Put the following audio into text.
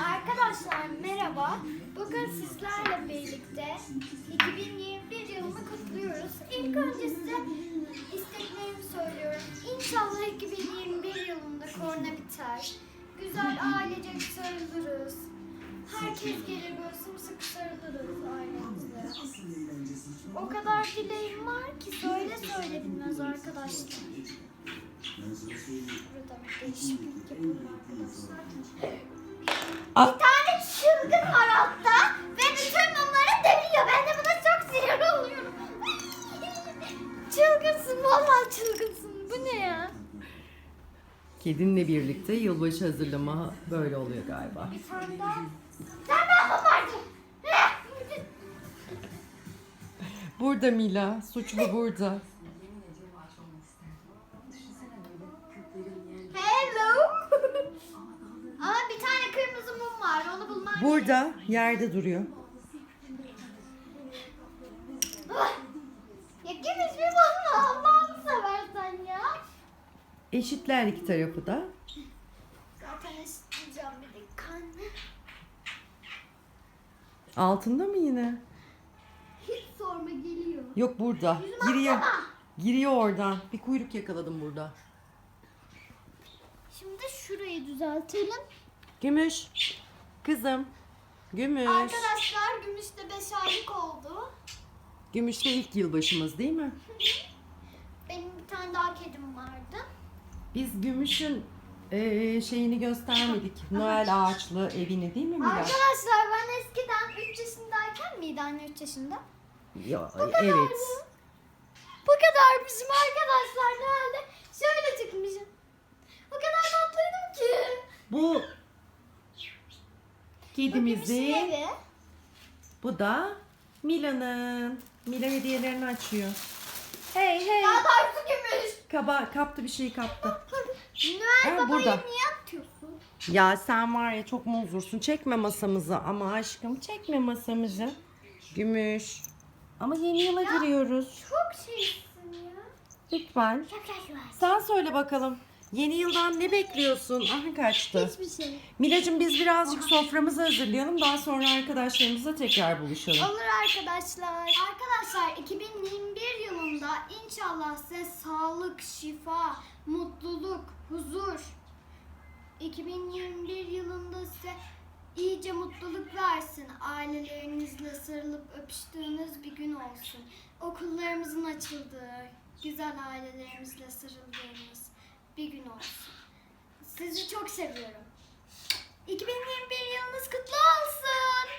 Arkadaşlar merhaba. Bugün sizlerle birlikte 2021 yılını kutluyoruz. İlk önce size isteklerimi söylüyorum. İnşallah 2021 yılında korona biter. Güzel ailecek sarılırız. Herkes gelir böyle sımsıkı sarılırız ailemizle. O kadar dileğim var ki söyle söyle bilmez arkadaşlar. Burada değişiklik yapalım arkadaşlar. A- Bir tane çılgın var altta ve bütün mumları deliyor. Ben de buna çok sinir oluyorum. çılgınsın vallahi çılgınsın. Bu ne ya? Kedinle birlikte yılbaşı hazırlama böyle oluyor galiba. Bir tane daha. Sen mum vardı. Burada Mila, suçlu burada. Hello. Ama bir tane kırmızı mum var. Onu bulman Burada yerde duruyor. Ya kim hiçbir bana Allah'ını seversen ya. Eşitler iki tarafı da. Zaten eşitleyeceğim bir de kan. Altında mı yine? Hiç sorma geliyor. Yok burada. Yüzüme Giriyor. atsana. Giriyor oradan. Bir kuyruk yakaladım burada. Şimdi şurayı düzeltelim. Gümüş. Kızım. Gümüş. Arkadaşlar Gümüş'te 5 aylık oldu. Gümüşte ilk yılbaşımız değil mi? Benim bir tane daha kedim vardı. Biz Gümüş'ün eee, şeyini göstermedik. Noel ağaçlı evini değil mi Mila? Arkadaşlar ben eskiden 3 yaşındayken miydi anne 3 yaşında? Ya, kadar evet. Bu kadarmışım arkadaşlar Noel'de. Şöyle çıkmışım. O kadar tatlıydım ki. Bu Bu Evi. Bu da Mila'nın. Mila hediyelerini açıyor. Hey hey. Daha doğrusu Gümüş. Kaba, kaptı bir şey kaptı. Noel Ha, burada. niye atıyorsun? Ya sen var ya çok muzursun. Çekme masamızı ama aşkım çekme masamızı. Gümüş. Ama yeni yıla giriyoruz. Çok şeysin ya. Lütfen. Sen söyle bakalım. Yeni yıldan ne bekliyorsun? Aha kaçtı. Hiçbir şey. Milacığım biz birazcık soframızı hazırlayalım. Daha sonra arkadaşlarımızla tekrar buluşalım. Olur arkadaşlar. Arkadaşlar 2021 yılında inşallah size sağlık, şifa, mutluluk, huzur. 2021 yılında size iyice mutluluk versin. Ailelerinizle sarılıp öpüştüğünüz bir gün olsun. Okullarımızın açıldığı, güzel ailelerimizle sarıldığımız bir gün olsun. Sizi çok seviyorum. 2021 yılınız kutlu olsun.